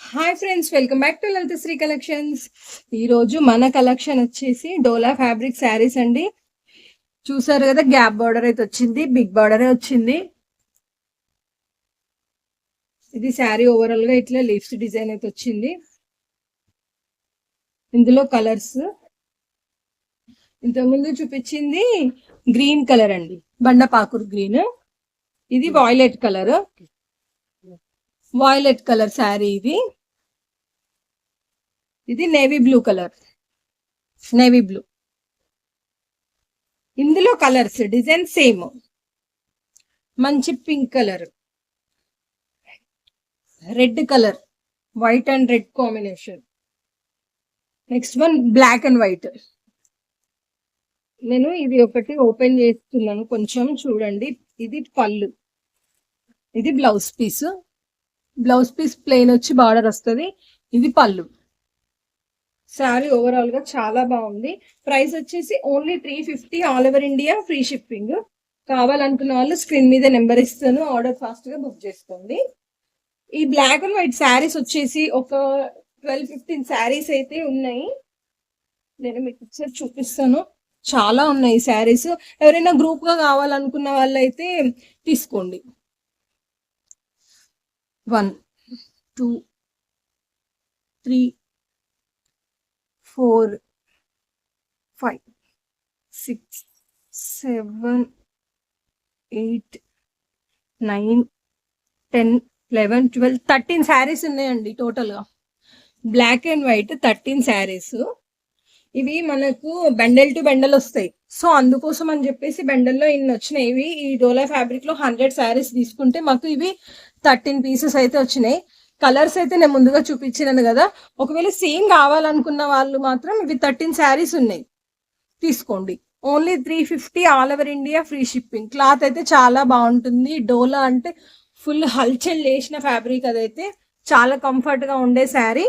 Hi friends welcome back to Lalitha Sri collections ఈరోజు మన collection వచ్చేసి డోలా ఫ్యాబ్రిక్ శారీస్ అండి. చూసారు కదా గ్యాప్ బార్డర్ అయితే వచ్చింది బిగ్ బార్డర్ వచ్చింది. ఇది శారీ ఓవరాల్గా ఇట్లా లీవ్స్ డిజైన్ అయితే వచ్చింది. ఇందులో కలర్స్ ఇంతకుముందు చూపించింది గ్రీన్ కలర్ అండి బండపాకురు గ్రీన్ ఇది violet colour violet colour sari ఇది. ఇది navy blue colour navy blue ఇందులో కలర్స్ డిజైన్ సేమ్ మంచి pink colour red colour white and red combination next one black and white నేను ఇది ఒకటి ఓపెన్ చేస్తున్నాను. కొంచెం చూడండి. ఇది పళ్ళు. ఇది blouse piece blouse piece plain వచ్చి బార్డర్ వస్తుంది. ఇది పళ్ళు. శారీ ఓవరాల్గా చాలా బాగుంది. ప్రైస్ వచ్చేసి only three fifty all over India free shipping. కావాలనుకున్న వాళ్ళు స్క్రీన్ మీద నెంబర్ ఇస్తాను. ఆర్డర్ ఫాస్ట్గా బుక్ చేసుకోండి. ఈ బ్లాక్ అండ్ వైట్ శారీస్ వచ్చేసి ఒక ట్వెల్వ్ ఫిఫ్టీన్ శారీస్ అయితే ఉన్నాయి. నేను మీకు ఒకసారి చూపిస్తాను. చాలా ఉన్నాయి శారీస్. ఎవరైనా గ్రూప్గా కావాలనుకున్న కావాలనుకున్న వాళ్ళైతే తీసుకోండి. One two three four five six seven eight nine ten eleven twelve thirteen saris ఉన్నాయండి టోటల్గా. Black and white thirteen saris. ఇవి మనకు బెండల్ టు బెండల్ వస్తాయి. సో అందుకోసం అని చెప్పేసి బెండల్లో ఇన్ని వచ్చినాయి. ఇవి ఈ డోలా ఫ్యాబ్రిక్లో హండ్రెడ్ శారీస్ తీసుకుంటే మాకు ఇవి థర్టీన్ పీసెస్ అయితే వచ్చినాయి. కలర్స్ అయితే నేను ముందుగా చూపించినాను కదా. ఒకవేళ సేమ్ కావాలనుకున్న వాళ్ళు మాత్రం ఇవి థర్టీన్ శారీస్ ఉన్నాయి. తీసుకోండి. Only three fifty all over India free shipping cloth అయితే చాలా బాగుంటుంది. డోలా అంటే ఫుల్ హల్చల్ చేసిన ఫ్యాబ్రిక్ అదైతే చాలా కంఫర్ట్గా ఉండే శారీ